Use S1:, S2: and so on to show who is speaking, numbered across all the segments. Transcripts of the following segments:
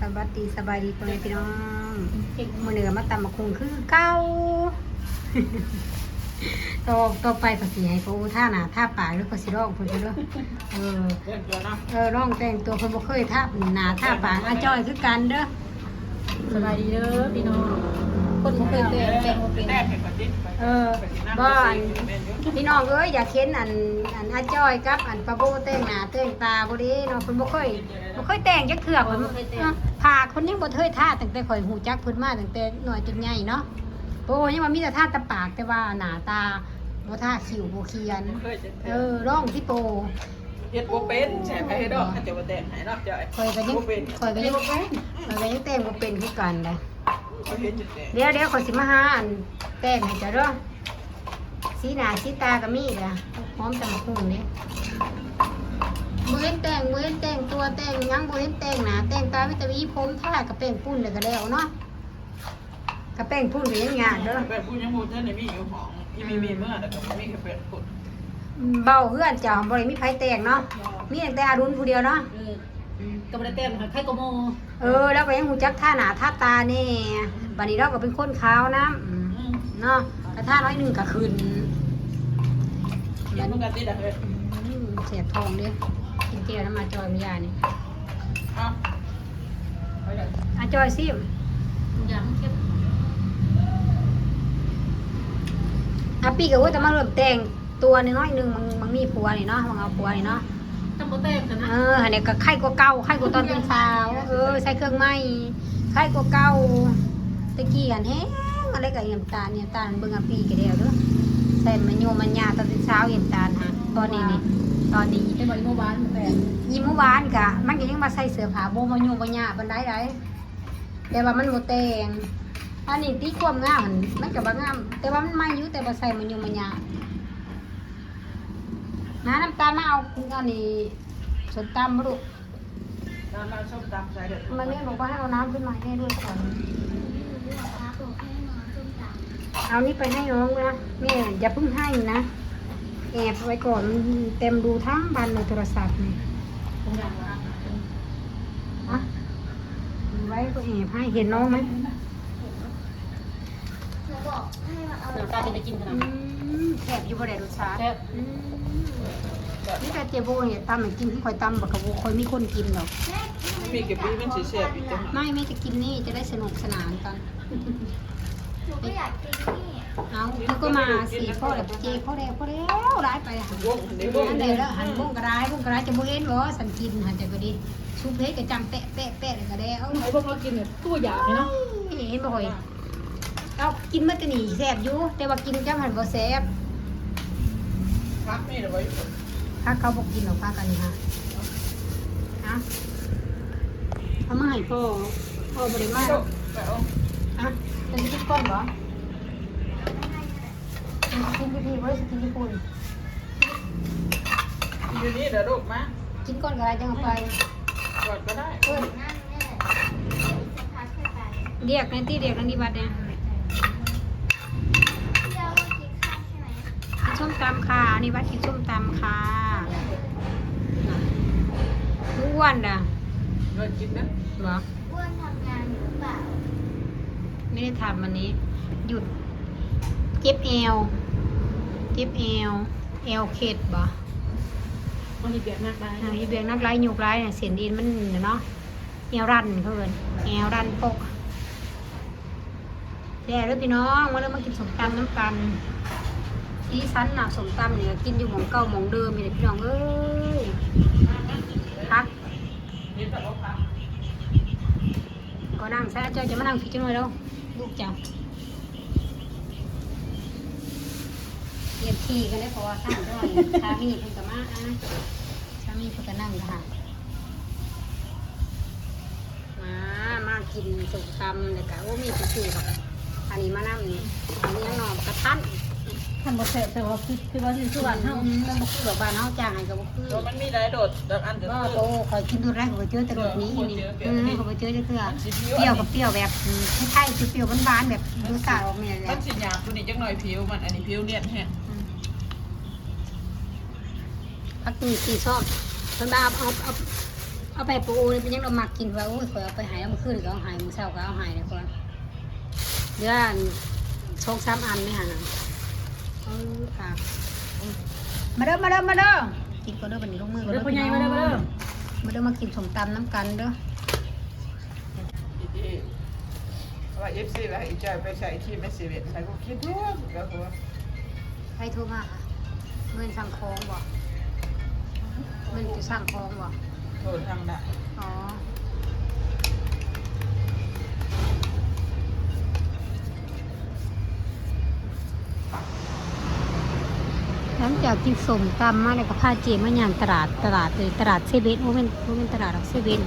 S1: สวัสดีสบายดีพ่อแม่พี่น้องมื้อนี้ก็มาตำมะคุงคือเก่าต่อต่อไปก็สิให้เขาท่าหน้าท่าปากหรือก็สิร้องเพิ่นเด้อเออ
S2: เรื่องตัวเนาะ
S1: เออร้องแต่งตัวเพิ่นบ่เคยท่าหน้าท่าปากอาจ้อยคือกันเด้อ
S3: สบายดีเด้อพี่น้องคนบ่เคยเต้นแต่งบ่เป็น
S2: แต้เป็นคนดิ้นไป
S1: เออบ่อันพี่น้องเอ้ยอยากเห็นอันอันอาจ้อยกับ อันปะโบแต่งหน้าแต่งตาบ่ดีเนาะเพิ่นบ่เคยบ่เคยแต่งจักเทื่อเพิ่นพาคนยังบ่เคยท่าตั้งแต่ข่อยหูจักเพิ่นมาตั้งแต่น้อยจนใหญ่เนาะโอ้ยังว่ามีแต่ท่าตะปากแต่ว่าหน้าตาบ่ท่าคิ้วบ่เขียน
S2: เคยจะ
S1: เออร้องที่โป
S2: เฮ็ดบ่เป็นแฉไปให้ดอกถ้าจะบ่แต่งให้ดอกจ่อย
S1: ข่อยก็ยัง
S2: บ่เป็น
S1: ข่อยก็ยังข่อยก็ยังแต่งบ่เป็นคือกันเลย
S2: เขาเฮ็ดจุดแต่ง
S1: เดี๋ยวเดี๋ยวข่อยสิมาหาอันแต่งให้เจ้าเด้อสีหน้าสีตาก็มีเด้อพร้อมจะมาคุงเด้บ่เห็นแต่งบ่เห็นแต่งตัวแต่งหยังบ่เห็นแต่งหน้าแต่งตามีแต่หวีผมทากระแป้งปุ้นแล้วก็แล้วเนาะกระแป้งปุ้นก็ยังยากเด้อ
S2: แบบผู้ยังบ่ทันได้มีอยู่ห้องอีมีมีเมื่อแต่ก็บ่มีแค่เป็นคน
S1: เบาเฮือนเจ้าบ่ได้มีไผแต่งเนาะมีแต่อรุณผู้เดียวเนาะ
S3: เออ ก็บ่ได้เต้นค่ะใครก็โม
S1: เออแล้วก็ยังหูจักท่าหนาท่าตานี่บัดนี้เราก็เป็นคนขาวนะอืม
S3: อืม
S1: เนาะแต่ท่าน้อยหนึ่งก็คืน
S2: ยั
S1: มัน
S2: นมันก็ติดอะเฮ้ย
S1: อืมเสียบทองเด้กินเจียวน้ำมาจอยมียานี่
S2: เอ้าไปเด้อ
S1: อาจอยซิ
S3: อย่างเก็บ
S1: อาปีก็ว่าจะมาเริ่มแต่งตัวน้อยๆหนึงมันมันมีผัวนี่เนาะมันเอาผัวนี่เนาะ
S3: จำบ่เต้นกันนะ
S1: เอออันนี้ก็ไข่กว่าเก่าไข่กว่าตอนเป็นสาว เออ ใส่เครื่องไม้ไข่กว่าเก่าตะกี้อันแห้งอะไรกับน้ำตาลเนี่ยตาลเบิ่งอาปีก็เดียวเด้อใส่มันโยมมันยาตอนเป็นสาวเห็นตาลฮะตอนนี้นี่ตอนนี้
S3: ไอ้บ่อยเมื่อวานแต่
S1: ยิ้มเมื่อวานกะ มันก็ยังมาใส่เสื้อผ้าโบมาโยมาหยาบันไดได้แต่ว่ามันโมแต่งอันนี้ตีความงามมันมันก็บ่งาม แต่ว่ามันไม่อยู่แต่ว่าใส่มันโยมาหยา น้าน้ำตาลมาเอาอันนี้สนตามมาลูก
S2: ตามมาส้มตำใส่เด้อ
S1: มันเนี่ยบอกว่าให้เอาน้ำขึ้นมาให้ด้วยก่อนเอานี่ไปให้น้องนะแม่อย่าเพิ่งให้นะแอบไว้ก่อนมันเต็มดูทั้งบันในโทรศัพท์นี่
S3: ผมอยากว่า
S1: อะไว้ก็แอบให้เห็นน้องไหม
S3: น้ำตาจะได้กินขนา
S1: อื
S3: ดนั้น
S1: มแอบอยู่บ่ได้รสชาติ
S3: แซ่บ
S1: อืมนี่แต่เจโบเนี่ยตำให้กินที่คอยตำบักกะโบคอยมีคนกินหรอก
S2: มีกับปีมันสิแซ่บอีกจัง
S1: ไม่ไม่จะกินนี่จะได้สนุกสนานกัน
S4: หนูก็อยากกินนี่
S1: เอาแล้วก็มาสี่พ่อแล้วเจพ่อแล้วพ่อแล้วร้ายไปอะ
S2: วงในวง
S1: อันใดแล้วหันบุ้งกระไรบุ้งกระไรจะบ่เห็นบ่สันกินหันจะก็ดีชุบเพชรก็จำแปะแปะแปะเลยก็ได้เอา
S3: ไอ้พวกเรากินเนี่ยตัวอยากเนาะ
S1: เห็นบ่ค่อย เอากินมาแตะหนีแซ่บอยู่แต่ว่ากินจ้าหันบ่แซ่บ
S2: พักนี่เด้อไว้
S1: ถ้าเขาบอกกินหรอกป้ากันนี่ฮะอะเอามาให้พ่อพ่อบริมา
S2: โตไปเอา
S1: อะเป็นกินก้อนเหรอกินพี่ๆบ่ได้กินญี่ปุ่น
S2: อยู่นี่เด้อลูกมา
S1: กินก้อนก็ได้จังเอาไป
S2: กอดก็ได้
S1: เอ้ย
S4: นั่นนี่แหละสักพักขึ้นไป
S1: เรียกในที่เรียกนันนิบัตเนี่ย
S4: เที่ยวว่ากินข้าวใช่ไหม
S1: กิน ส้มตำค่ะนิบัตกินส้มตำค่ะอ้วนด่ะ
S2: เงินกินนะ
S1: เหรอ
S4: อ้วนทำงานอยู่หรือเปล่า
S1: ไม่ได้ทำวันนี้ หยุดเจ็บเอวเจ็บเอวเอวเข็ดบ่
S3: มันมีเบียดมากได้
S1: อ่าอีเบียงนักไล่ยุกไล่เนี่ยเสียนดินมันเนาะเอวรันเพื่อนเอวรันปกแย่แล้วพี่น้องมาเริ่มมากินสมตำน้ำกัน ที่สันหนักสมตำเนี่ยกินอยู่หมองเก่าหมองเดิมนี่แหละพี่น้องเอ้ยพัก
S2: ก็
S1: นั่งซะเจ้าจะมานั่งฟิจังเลยแล้วลูกจ้าเรียนทีกันได้พราะว่าข้างด้วยสามีเพิ่นก็มาอะสามีเพิ่นก็นั่งค่ะมามากินสุกตำเลยกะโอ้มีผู้ซื้อแบบอันนี้มานั่งนี่อันนี้ยังหนอมกระทัน
S3: ท่านบ่แซ่บแต่ว่าคือคือว่าสิส่วนเฮา
S1: มันบ่คือแบบบ้านเฮาจ้างให้ก็บ่คือ
S2: มันมีหลายโดดดักอันจะ
S1: ก็
S2: คือ
S1: โตคอยกินตัวแรกก็ไปเจอแต่รสนี้นี่เออก็ไปเจอจะเถื่อเปรี้ยวกับเปรี้ยวแบบคล้ายๆเปรี้ยวๆหวานๆแบบรสชาติออกเนี่ยแห
S2: มันสิหยาบตัวนี้จังหน่อยผิวมันอันนี้ผิวเนียนแฮะ
S1: พักตีตีชอบเพิ่นว่าเอาเอาเอาไปปูนี่เป็นยังเรามักกินว่าโอ้ยข่อยเอาไปหายแล้วมื้อคืนก็เอาหายมื้อเช้าก็เอาหายเลยก่อนเดือนสองสามอันนี่หั่นน่ะ เออค่ะมาเด้อมาเด้อมาเด้อกินก็เด้อบัดนี้ลงมือก็
S3: เด้อพ่อใหญ่มาเด้อมาเด้อ
S1: มาเด้อมากินสมตำน้ำกันเด้อ
S2: ที่ว่าเอฟซีว่าอีจอยไปใส่ที่ไม่เสียเวทใส่ก็คิดว่าแล้วก็ว่า
S1: ใครโทรมาค่ะเงินสั่งของบ่เงินจะสั่งของบ่
S2: โทษทางน่ะ
S1: อ๋อ ลังจากกินสมตำมาแล้วก็พาเจมาย่างตลาดตลาดเลยตลาดเซเว่นโอ้เป็นโอ้เป็นตลาดรอกเซเว่น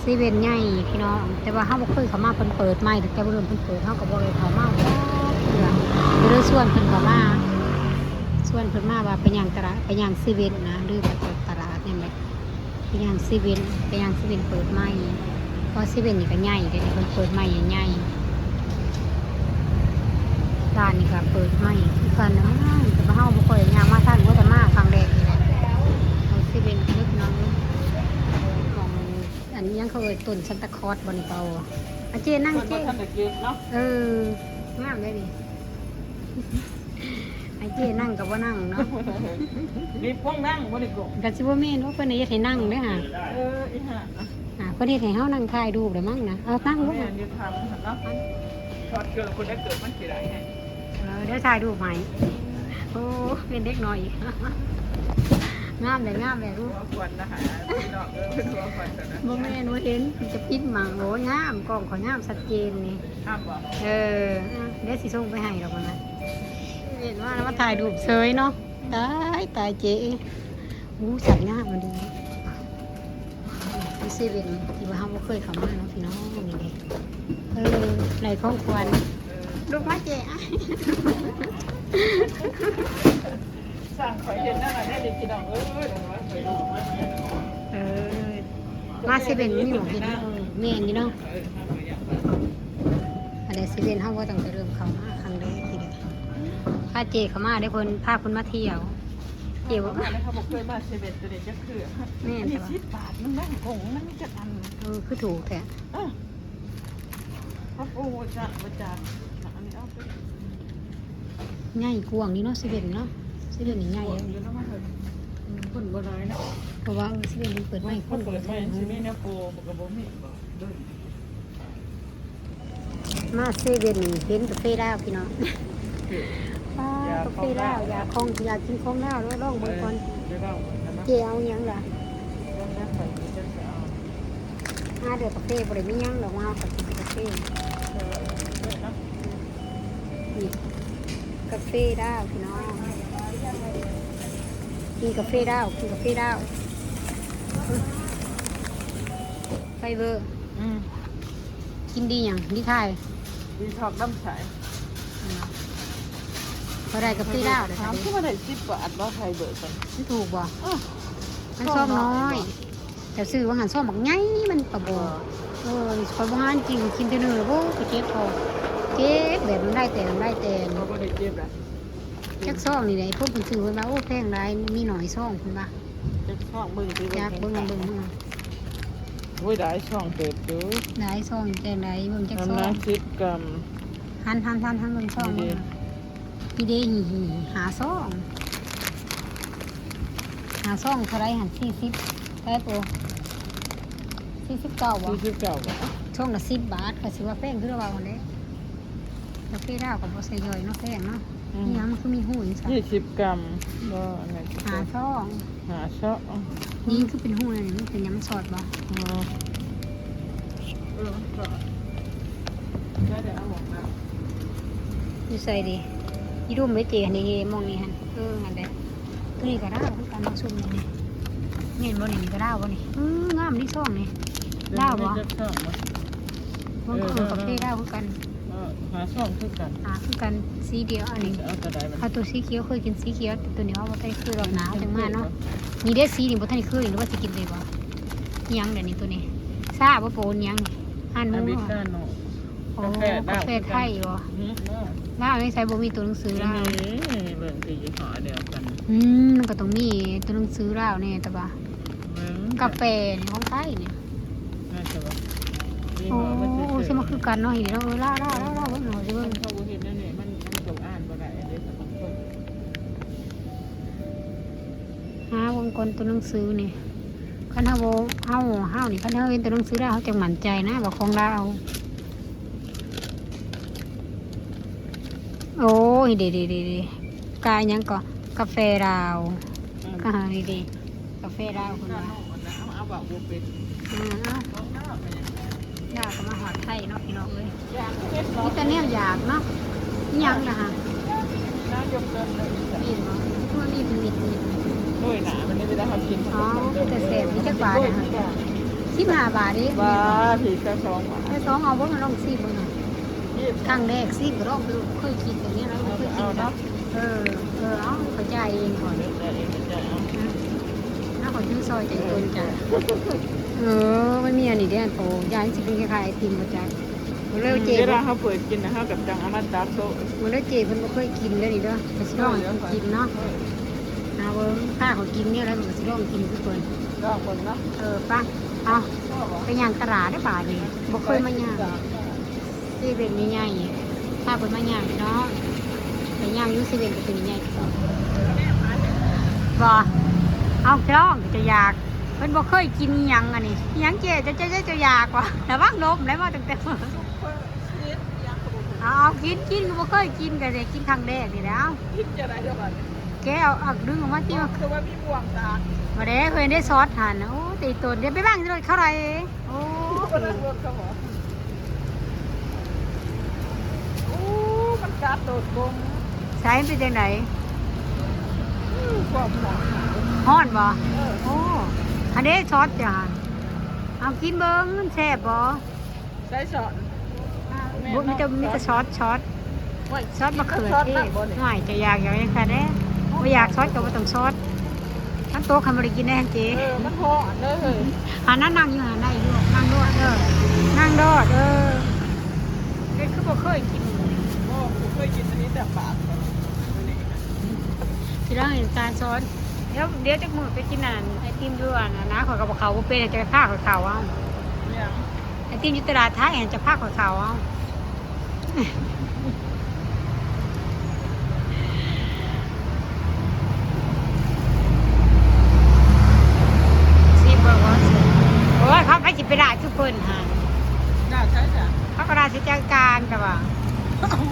S1: เซเว่นใหญ่พี่น้องแต่ว่าเฮาบ่เคยเขามาเพิ่นเปิดใหม่แต่แต่บ่เริ่มเพิ่นเปิดเฮาก็บ่เลยเขามาเดือเดี๋ยวส่วนเพิ่นเขามาส่วนเพิ่นมาว่าไปย่างตลาดไปย่างเซเว่นนะหรือว่าตลาดเนี่ยแหละไปย่างเซเว่นไปย่างเซเว่นเปิดใหม่เพราะเซเว่นนี่ก็ใหญ่เด้เพิ่นเปิดใหม่ใหญ่ ร้านนี่ก็เปิดใหม่คือกันนะแต่ว่าเฮาบ่ค่อยย่างมาทานก็แต่มาครั้งแรกนี่แหละเอาซีเวนนึกน้องของอันนี้ยังเขาเอ่ยต้นซันตาคลอสบริเปาอาเจนั่ง
S2: คน
S1: เจ
S2: บ่ทันได้กินเนาะ
S1: เอองามเลยดิไอเจนั่งกับว่านั่งเนาะ
S2: มีพวกนั่งบ่ได้กง
S1: กันสิว่าแม่นว่าเพิ่นให้ให้นั่งเด้อห่ะ
S2: เอออีห่า
S1: อ่าเพิ่นเฮ็ดให้เฮานั่งถ่ายรูปได้มั้งนะเอานั่งลูก
S2: แม่
S1: อะ
S2: อยู่ทางเนาะทอดเกลือคนได้เกิดมันสิได้ไง
S1: เออเดี๋ยวถ่ายรูปใหม่โอ้เป็นเด็กน้อยอีกงามเลยงามเลยลูก
S2: หัวควันนะฮะพี่น้องเออเป็นหัวควันนะ
S1: บ่แม่นว่าเห็นจะปิดหมังโอ้ยงามกล้องเขางามชัดเจนนี่
S2: ห้ามบ่
S1: เอออะเดี๋ยวสิส่งไปให้ดอกมันนะเห็นว่าแล้วมาถ่ายรูปเซยเนาะตายตายเจ๊อู้สัตว์งามมันดีพี่ซีเวนที่ว่าเราบ่เคยเข้ามาเนาะพี่น้องนี่เด้เออไหนของควัน
S2: เออ
S1: ลูกมาเจ๊อะ
S2: สร้างข่อยเห็นนั่นน่ะได้ดิพี่น้องเอ้ยเดี๋ยวว่าข่อยดูมาเนี่ย
S1: เออมาซีเวนนี่หมดพี่น้องเมียนอยู่เนาะ
S2: เออห้ามบ่อยาก
S1: อันนี้ซีเวนเฮาบ่ต้องไปเริ่มเข้ามาครั้งแรกทีเดียวพาเจเข้ามาได้คนพาคนมาเที่ยวเกี่ยว
S2: มาแล้วเขาบอกเคยมาเซเว่นตัวเด็กจะคือ
S1: แม่น
S2: อัน
S1: แต่
S2: นี้
S1: ว่า
S2: สิบบาทมันนั่งคงมันจะอัน
S1: เออคือถูกแท้
S2: อะพระโอ้จ้าประจักอันนี้เอาไป
S1: ใหญ่กวางนี่เนาะซีเวนเนาะซีเวนนี่ใหญ่
S2: ใหญ่
S1: เลย
S2: อยู่แล้วมาเถอะคนบ่น้อยนะ
S1: เพราะว่าซีเวนมันเปิด
S2: ไม่
S1: ไม่
S2: ค
S1: คนน
S2: เปิดไม่ชิมีเนี่ยโปมันก็บ่มีบ่ด้วย
S1: มาซีเวนนี่เห็นกาแฟดาวพี่น้องป้ากาแฟดาวอยากคงอยากกินของดาวแล้วลองเบิ่งก่อน
S2: เดี๋ยวเรานะ
S1: เจเอาหยังล่ะ
S2: เรื่องนั้นใส่จะเอา
S1: หาเดือกาแฟบ่ได้มีหยังดอกมาเอากับกินกาแฟ กาแฟดาวพี่น้องกินกาแฟดาวกินกาแฟดาวไฟเบอร์
S2: อืม
S1: กินดีหยังดีทาย
S2: ดีทอกน้ำใส
S1: พอได้กาแฟดาวเลย
S2: ถามที่ว่าได้สิบบาทว่าใครเบิกกัน
S1: มันถูกบ่
S2: อ้อ
S1: มันซ่อมน้อยแต่ซื้อว่าหันซ่อมบักใหญ่มันกระโบเออคอยบ้านจริงกินแต่เนื้อโว้ไปเจ็บคอ เจ็บแบบมันได้แต่มันได้แต่
S2: เขาบ่ได้เจ็บละ
S1: จักซ่องนี่แหละพวกมันซื้อไว้มาโอ้แพงไรมีหน่อยซ่องคุณปะ
S2: จะช่องเบิ่งที่
S1: อยากเบิ่งเบิ่งเบิ่ง
S2: โอ้ยได้ช่องเติบดู
S1: ได้ซ่องแจงไรเบิ่งจัก
S2: ทำ
S1: ซ่อ
S2: น้
S1: ง
S2: สิบกรัม
S1: หันหันหันหันเบิ่งซ่อง
S2: นี่
S1: มีเดหีหีหาซ่องหาซ่องเท่าไรหันสี่สิบได้ปะสี่สิบเก้าบ่
S2: สี่สิบเก้าบาท
S1: ช่องละสิบบาทก็สิว่าแพงคือเราเนี่ย กาแฟดาวกับบ่ใส่ย่อยเนาะแพงเนาะนี่ยังมันคือมีหูอีกสัก
S2: ยี่สิบกรัมก็อันไหน
S1: หาช่อง
S2: หาช่อง
S1: นี่คือเป็นหูเลยนี่มันเป็นยำสอดบ่
S2: อ๋อเออก็ได้เดี๋ยวเอาหมดนะ
S1: อยู่ใส่ดิยีรุ่มไว้เจีนี่มองนี่ฮะเอออันเด้ตัวนี้ก็ได้คือการมาซุ่มนี่นี่เห็นบ่นี่นี่ก็ได้บ่นี่อืองามนี่ซ่องนี่ได้บ่
S2: จะช่องบ่
S1: มันก็คือกาแฟได้คือกัน
S2: เออ หาช่องคือกัน
S1: อ่าคือกันสีเดียวอันนี้
S2: เอาแต่ได้มัน
S1: ถ้าตัวสีเขียวเคยกินสีเขียวแต่ตัวนี้ว่าบ่ได้คือดอกหนาวจังมาเนาะนี่ได้สีนี่บ่ทันได้เคยหรือว่าสิกินได้บ่อิหยังเดี๋ยวนี้ตัวนี้ทราบว่าโปนหยังนี่หันห
S2: อ
S1: มู
S2: เมริ
S1: บ่
S2: กาโน่
S1: โอ้
S2: กาแฟดาว
S1: กาแฟไทยบ่
S2: อืมเนาะ
S1: ลาวนี่ใส่บ่มีตัวหนังสือลาว
S2: นี่เบิ่งที่ยี่ห้อเดียวกัน
S1: อืมมันก็ต้องมีตัวหนังสือลาวแน่แต่ว่า
S2: เบิ่ง
S1: กาแฟนี่ของไทยเนี่ย
S2: น่าจะว่ามี
S1: โอ้
S2: หมอมันจะ
S1: โอ้ใช่มาคือกันเนาะเห็นแล้วเออล่าล่าล่าล่า หาวงกลตัวหนังสือนี่คันเฮาบ่เฮาเฮานี่คันเฮาเห็นตัวหนังสือได้วเฮาจังมั่นใจนะว่าของเราวโอ้ยเดีๆๆๆกายหยังก็กาแฟลาว
S2: อ่า
S1: อ่าดีๆกาแฟลาวคนว่า
S2: เอาเอาบอกบ่เป็น
S1: อืมเอ้า
S2: เอาเอาไปเนี่ย
S1: อยากก็มาหอดไทยเนาะพี่น้องเอ้ย
S2: อยากเฮ็ดเนาะ
S1: นี่แต่แนวอยากเนาะอิหยังล่ะฮะ
S2: น้ายกเกินเลย
S1: มีดบ่ตัวมีดมีดมีด
S2: ด้ว ยหนามันไม่ได้ทำกิน
S1: อ๋อเป็นแต่เศษมีจักบาทนะฮะสิบห้าบาทนี่
S2: ว่าผีกระสองบาท
S1: ไอ้สองเอาบ่มาลองซีบ่หน่อย
S2: ยี่สิบ
S1: ครั้งแรกซีก็ลองดูเคยกินแบบนี้แล้วบ่เคยกินเนาะเออเออเอาเข้าใจเองก่อน
S2: เดี๋ยวเองจะเอา
S1: น้าขอชื่อซอยใจตนจ้ะเออมันมีอันนี้เด้อโตยายสิเป็นคล้ายๆไอติมบ่จ้ะบ่เลยเจ็บ
S2: เวลาเขาเปิดกินนะเขากับจังเอามาตักโต๊ะ
S1: มันได้เจ็บเพิ่นบ่เคยกินเด้อนี่เด้อไปสิลองให้เพิ่นกินเนาะ เอาเบิ่งถ้าเขากินเนี่ยแล้วมันก็สิลองกินคือเพิ่น
S2: ก็คนนะ
S1: เออไป่ะเอาไปย่างตลาดได้บาทนี่บ่เคยมาย่างซีเว่นใหญ่ๆถ้าเพิ่นมาย่างเนาะไปย่างอยู่ซีเว่นก็เป็นใหญ่บ่เอาจ้องจะอยากเพิ่นบ่เคยกินอิหยังอันนี้อิหยังเจ๊จะจะจะจะอยากว่ะระวังลมได้มาตั้งแต่มื้อเอาเอากินกินก็บ่เคยกินก็ได้กินครั้งแรกนี่แหล้ว
S2: คิดจะได้เท่าไหร่
S1: แกเอาอักดึงออกมาติว่า
S2: คือว่ามีบ่วงตา
S1: บ่ได้เคยได้ซอสทานนะโอ้ตีตนเดี๋ยวไปบ้างสิรถเข้าไรโอ้
S2: คนละรถเขาบอกโอ้มันกัดโดดกง
S1: ใช้เป็นจังไหน
S2: ความหวัง
S1: ฮ้อนบ่
S2: เออ
S1: โอ้อันนี้ซอสจ้ะเอากินเบิ้งมันแซ่บบ่
S2: ใช้สอน
S1: บุมีแต่มีแต่ซอสซอสซอสมะเขือเทศหน่อยจะอยากอย่างนี้ค่ะเด้ บ่อยากซอสก็บ่ต้องซอสทั้งโต๊ะคันบ่ได้กินได้ทั้งเจ
S2: เออมันหอนเลย
S1: หานั่งนั่งอยู่หาได้อยู่นั่งโดดเออนั่งโดดเออเด็กคือบ่เคยกิน
S2: โอ้ผมเคยกินอันนี้แต่ปาก
S1: สิแล้วเห็นการซอสเดี๋ยวเดี๋ยวจักมื้อไปกินอันไอติมด้วยนะนะขอยก็บ่เข้าบ่เป็นจะไปพาขอยเข้าเอา
S2: เนี่ย
S1: ไอติมอยู่ตลาดไทยเห็นจะพาขอยเข้าเอาสิบ่ว่าสิโอ้ยเขาไปสิไปได้ทุกคนหา
S2: น่าใช่จ้ะ
S1: เขาก็ได้สิจัดการแต่ว่า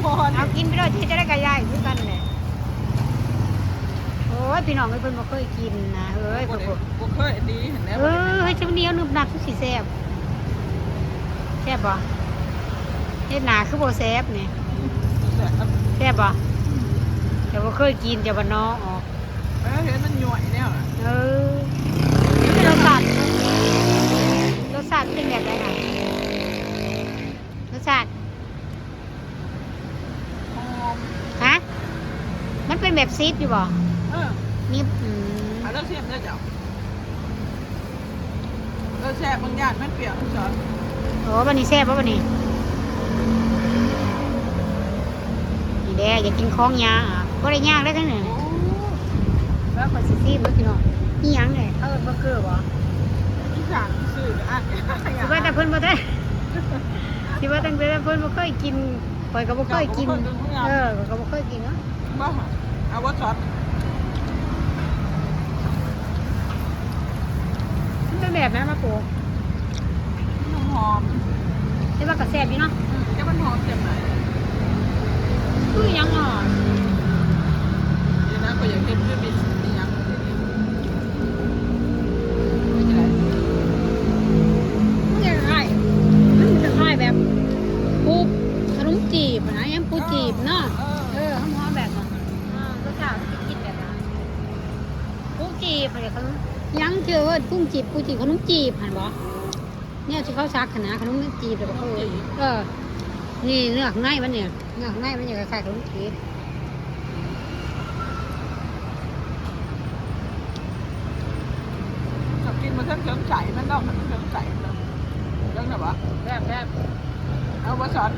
S2: หอน
S1: เอากินไปเลยที่จะได้กระยายคือกันแหละโอ้ยพี่น้องเอ้ยเพิ่นบ่เคยกินนะเอ้ย
S2: บ่
S1: เพิ่น
S2: ได้
S1: บ่
S2: บ่เคยดีเห็นแล้ว
S1: เออเฮ้ยชุดนี้เอานึบหนับทุกสีแซ่บแซ่บบ่เฮ็ดหนาคือบ่แซ่บนี่แซ่บบ่แต่ว่าเคยกินแต่ว่าน้องออก
S2: เออเห็นมันหน่วยเนี่ย
S1: เออรสชาติรสชาติเป็นแบบไหนคะรสชาติ
S2: หอม
S1: ฮะมันเป็นแบบซีดอยู่บ่
S2: เออ
S1: นี่อืม
S2: เอาแล้วเสียมได้จ้ะเออแซ่บบางอย่างมันเปรี้ยวสอน
S1: โอ้บันนี้แซ่บบ่บันนี้นี่แดอยากกินของยาอะบ่ได้ยากเลยทั้งนั้น
S2: โอ้
S1: ว่าคนสิซีเมื่อกี้เนาะนี่ยังไงเขาเอิ้นเบอร์เกอร์บ่
S2: อีสานชื่ออะ
S1: สิว่าแต่เพิ่นบ่ได้สิว่าตั้งแต่เพิ่นบ่เคยกินข่อยก็บ่เคยกิน เออข่อยก็บ่เคยกินเนาะ
S2: บ่เอาว่าซอส
S1: มันเป็นแบบนั้นมาปู
S2: มันหอม
S1: แต่ว่าก็แซ่บอยู่เนาะ
S2: อืมแค่มันหอมเจ็บไหน
S1: คือหยังอะ
S2: เดี๋ยวนะก็อยากเห็นด้วยบิสนี่ยังไม่ใช่ไร
S1: มันจะคล้ายมันจะคล้ายแบบปูขนมจีบนะยังปูจีบเนาะ
S2: เออ
S1: เออหอมๆแบบนั้นอ่ารสชาติมันจะกินแบบนั้นปูจีบอะไรขนมยัง เจอว่าปูจีบปูจีบขนมจีบหันบ่เนี่ยที่เขาซักขนาดขนมจีบแต่บ่เคยเออนี่เนื้อข้างในมันเนี่ยเนื้อข้างในมันจะคล้ายๆขนมจีบ
S2: ชอบกินมาทั้งเข็มใสมันต้องมันเข็มใสเลยเรื่องไหนวะ
S1: แซ่บแซ่บ
S2: เอาว่าซอส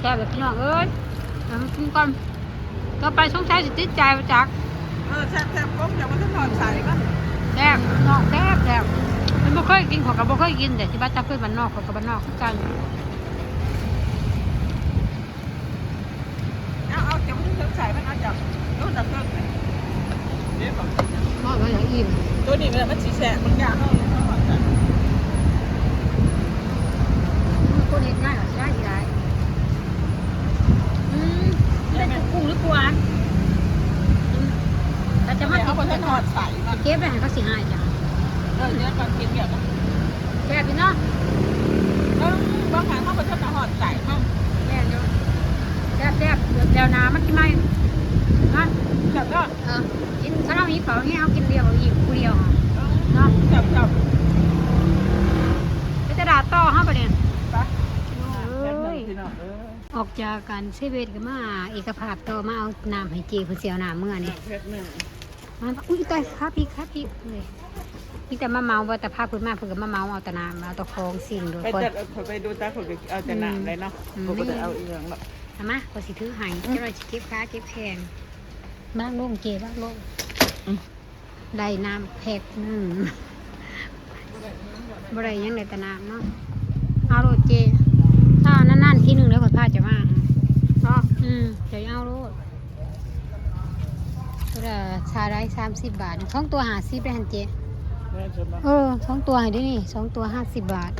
S1: แซ่บแบบพี่น้องเอ้ยเดี๋ยวมันกินก่อนต่อไปสงสัยสิติดใจมาจาก
S2: เออแซ่บแซ่บก้มอย่ามาทั้งหอดใสก็
S1: แซ่บน้องแซ่บแซ่บ
S2: เมั
S1: นบ่เคยกินขอยก็บ่เคยกินแต่ที่บ้านตาเพื่อนบ้านนอกขอยก็บ้านนอกคือกัน
S2: เอาเอาจับมันเถิงใส่มันเอาจับนู่นตะเถิงเลยเดี๋ยวก่อน
S1: นอกแล้วอย่างอิ่ม
S2: ตัวนี้มันมันสีแสบมันยากเท่าเลยเท่าไหร่จ้ะ
S1: คนเฮ็ดง่ายกว่าสิได้สิได้อืมเป็นกุ้งหรือปูอันอืมแต่จะ
S2: จะ
S1: มา
S2: มา
S1: เก็
S2: เอา
S1: บ
S2: ไปทอดใส่มัน
S1: เก็บไปให้เขาสิหายจ้ะ
S2: เออเดี๋ยวก่อนกินเดี๋ยวก่อน
S1: แซ่บพี่เนาะ
S2: เออบางครั้งเขาไปทอดทอดใส่มัน
S1: แซ่บอยู่แซ่บแซ่บเดี๋ยวเดี๋ยวน้ำมันกินไหมฮะ
S2: จับก็
S1: เออกินถ้าเรามีของให้เอากินเดียวอีกผู้เดียวอะเนาะ
S2: จับจับ
S1: ไปตลาดต่อเฮาปะเนี่ย
S2: ไป
S1: เอ้ย
S2: พี่น้องเอ อ
S1: ออกจากกันเซเว่นก็มาเอกภาพต่อมาเอาน้ำให้เจเพื่อเสียวน้ำเมื่อนี่
S2: เพชรหนึ่ง
S1: มันบอกอุ้ยตายครับพี่ครับพี่เลยมีแต่มาเมาว่าแต่พาเพิ่นมาเพิ่นก็มาเมาเอาแต่น้ำเอาแตะคองสิ่งโดย
S2: ไป
S1: คน
S2: จัดไปดูตาคนเอาแต่น้ำเลยเนาะผมก็จะเอาอีกอย่างละ
S1: เอามาก็สิถือให้จะเราสิเก็บขาเก็บแขนบ้างลงเจบ้างลงได้น้ำแพ็คหนึงบ่ได้หยังได้แต่น้ำเนาะเอาโลดเจถ้านานๆทีหนึงแล้วเพิ่นพาจะมา
S2: เนาะ
S1: อืมเดี๋ยวเอาโลดก็ได้ชาได้สามสิบบาทสองตัวหาสิบได้หันเจ
S2: แม่จะมา
S1: เออสองตัวให้ด้วยนี่สองตัวห้าสิบบาท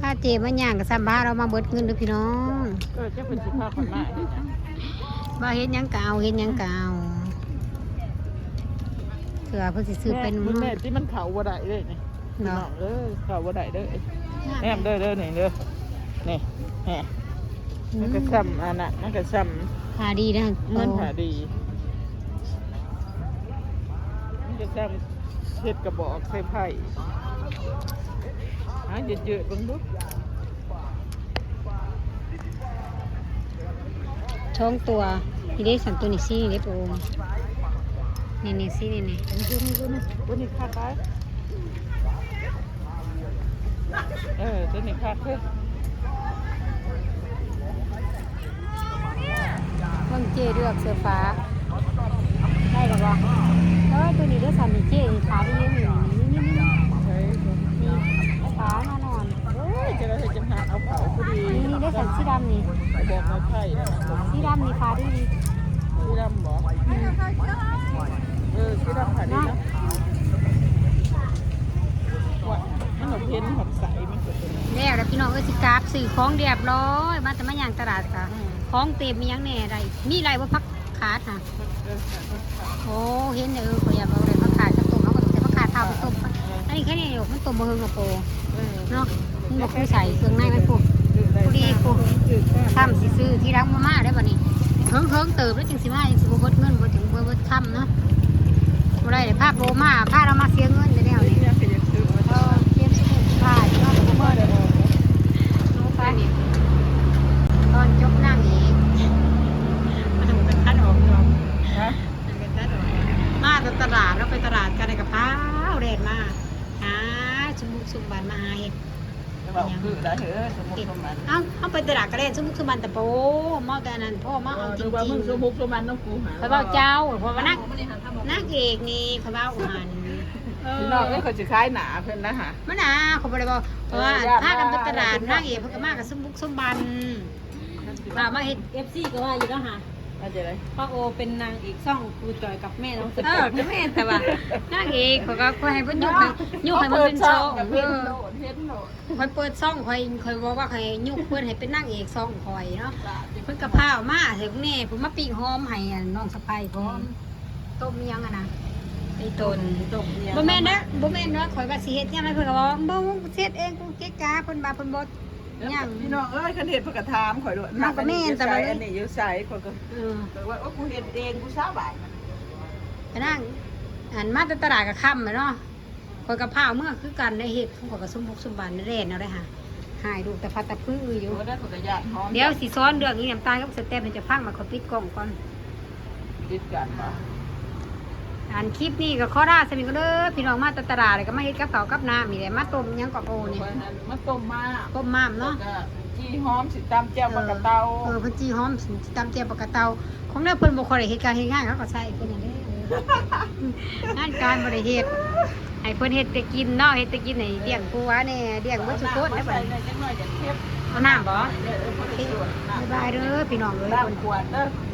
S1: ค่าเจมันย่างกับซัมบ้าเรามาเบิดเงินเด้อพี่น้อง
S2: เออเจ้าเป็นสิผ้าคนมาเนี่ยนะ
S1: ว่าเฮ็ดหยังกเอาเฮ็ดหยังกเอาเถื่อเพิ่นสิซื้อเป็น
S2: แม่ที่มันเข่าบ่ได้เลยนี่พี่น้องเออเข่าบ่ได้เด้อแอมเด้อเด้อนี่เด้อ นี่แหมมันก็ซ้ำอันน่ะมันก็ซ้
S1: หาดีนะำ
S2: เงินหาดี มันก็ซ้ำเฮ็ดกระบอกใส่ไผ่หาเยอะๆเบิ่งดู
S1: ช่องตัวนี่ได้สันตัวนี่ซี่นี่ได้ปูนี่นี่ซี่นี่นี่
S2: นี่ดูนี่ดูนี่ตัวนี้คักได้เออตัวนี้คักเด้ อ
S1: เบิ่งเจเลือกเสื้อฟ้า ได้หรอวะเออตัวนี้ได้สันนี่เจขาดีนี่นี่นี่นี่นี่นี่ฟ้าแน่นอน
S2: เอ้ยจะได้เห็นจังหาเอาเผาพอดี
S1: นี่นี่ได้สันสีดำนี่
S2: บอกมาไข่นะ
S1: สีดำนี่ฟ้าดีนี่
S2: สีดำบอกเออสีดำผ่าดีนะว่ามันหอมเพ้นหอมใสมันเกิดเป็น
S1: แล้วแล้วพี่น้องเอ้ยสิกราบสื่อของเรียบร้อยมาแต่มาย่างตลาดค่ะ ของเต็มมียังแน่ไรมีไรว่าพักขาดค่ะโอ้เห็นเด้อขอยอยากเอาอะไรพักขาดจะต้มเขาก็ต้องใช้พักขาดเท่าไปต้มอันนี้แค่นี้เดียวมันต้มบะเฮงกับโป
S2: เนาะ
S1: มันบอกคือใส่เครื่องในมันปุ๊บพอดีกูทำสิซื้อที่รักมาม่าได้ป่ะนี่เฮิงเฮิงเติบแล้วจึงสิมาจึงสิบ่เบิดเงินบ่ถึงบ่เบิดค่ำเนาะบ่ได้เลยภาพโบมาภาพเรามาเสียเงินได้แล้วนี่
S2: เนี่ยเป็นยังซื้อมา
S1: เออเก็บสิผ้าที่ว่าบ่เบิดรู้ป่ะนี่ตอนจบนั่งอีกมันเป็นคันออกเนาะ
S2: ฮะ
S1: มันเป็นคันออกมาแต่ตลาดเราไปตลาดกันในกระเพราเรนมาหาสมุกสมบันมาหาเห็ด
S2: จะบอกคือได้เหรอสมุกสมัน
S1: เอ้าเอาไปตลาดกระเรนสมุกสมบันแต่โปเมาแต่อันนั้นพ่อมาเอาจริง
S2: ว่ามึงสมุกสมบันต้องกูหา
S1: เขาบอกเจ้าเพราะว่านักนักเอกนี่เขาบอกหันเออ
S2: พี่น้องเนี่ยเขาจะคล้ายหนาเพิ่นนะฮะ
S1: มันน่ะเขาบอกเลยบอกเพราะว่า
S2: เออญาติ
S1: พากันไปตลาดนักเอกเพิ่นก็มากับสมบุกสมบัน ถามมาเฮ็ด
S3: เอฟซีก็ว่าอยู่แล้วค่ะ
S2: มาจะได้
S3: ป้าโอเป็นนางเอกช่องครูจอยกับแม่น้องส
S1: เอ
S3: ป
S1: อก็แม่นแต่ว่านักเอกเขาก็ค่อยให้เพิ่นยุคให้ยุคให้มันเป็นช่อง
S2: กับ
S1: เอ
S2: เพิ่น
S1: อ
S2: โดดเฮ็ดโดด
S1: ค่อยเปิดช่องค่อยค่อยบอกว่าค่อยยุคเพิ่นให้เป็นนางเอกช่องค่อยเนาะเพิ่นก็พาออกมาเสร็จพวกนี้เพิ่นมาปิ้งหอมให้อันน้องสะใภ้พร้อมต้มยังอะนะไอ้ตน
S2: ตกเนี่ย
S1: บ่แม่นนะบ่แม่นนะข่อยว่าสิเฮ็ดเนี่ยมันเพิ่นก็บอกว่าบ่มึงเฮ็ดเองกูเก๊กกาเพิ่นว่าเพิ่นบ่ ย่าง
S2: พี่น้องเอ้ยคันเฮ็ดเพิ่นก็ถามข่อยด้วย
S1: มันก็แม่นแต่
S2: แต่
S1: ว่า
S2: อันนี้อยู่ใส่ข่อยก็
S1: เออ
S2: ข่อยว่าโอ้กูเฮ็ดเองกูสาบาย
S1: ไปนั่งอันมาแต่ตลาดก็ค่ำเนาะข่อยก็พาเมื่อคือกันได้เฮ็ดของข่อยก็สมบุกสมบันได้เล่นเอาได้ค่ะหายดูแต่พัดตะพื้ออยู่
S2: บ่ได้ข่อยก็ญาติหอม
S1: เดี๋ยวสิซ้อนเรื่องนี้น้ำตาลกับสเต็ปมันจะพังมาขอยปิดกล้องก่อน
S2: ติดกันบ่
S1: อันคลิปนี้ก็ขอลาสมิงก็เด้อพี่น้องมาแต่ตลาดแล้วก็มาเฮ็ดกับข้าวกับน้ำนี่แหละมาต้มหยังกับโอนี่
S2: ข่อยนั้นมาต้มมา
S1: ต้มม้ามเนาะ
S2: แล้วก็จีหอมสิตำแจ่วปลากระเตา
S1: เออเพิ่นจีหอมสิตำเจียวปลากระเตาของเด้อเพิ่นบ่ค่อยได้เฮ็ดการเฮ็ดงานเขาก็ใส่เพิ่นนั่นเด้องานการบ่ได้เฮ็ดให้เพิ่นเฮ็ดแต่กินเนาะเฮ็ดแต่กินให้เลี้ยงผัวแน่เลี้ยงบ่สุโคตรได้บัดนี้
S2: จังหน่อยจะเทียบ
S1: เอาน้ำบ่
S2: เดี๋ยวเออพอดีส่วน
S1: บ๊ายบายเด้อพี่น้องเอ้ย
S2: น้ำขวดเด้อ
S1: บ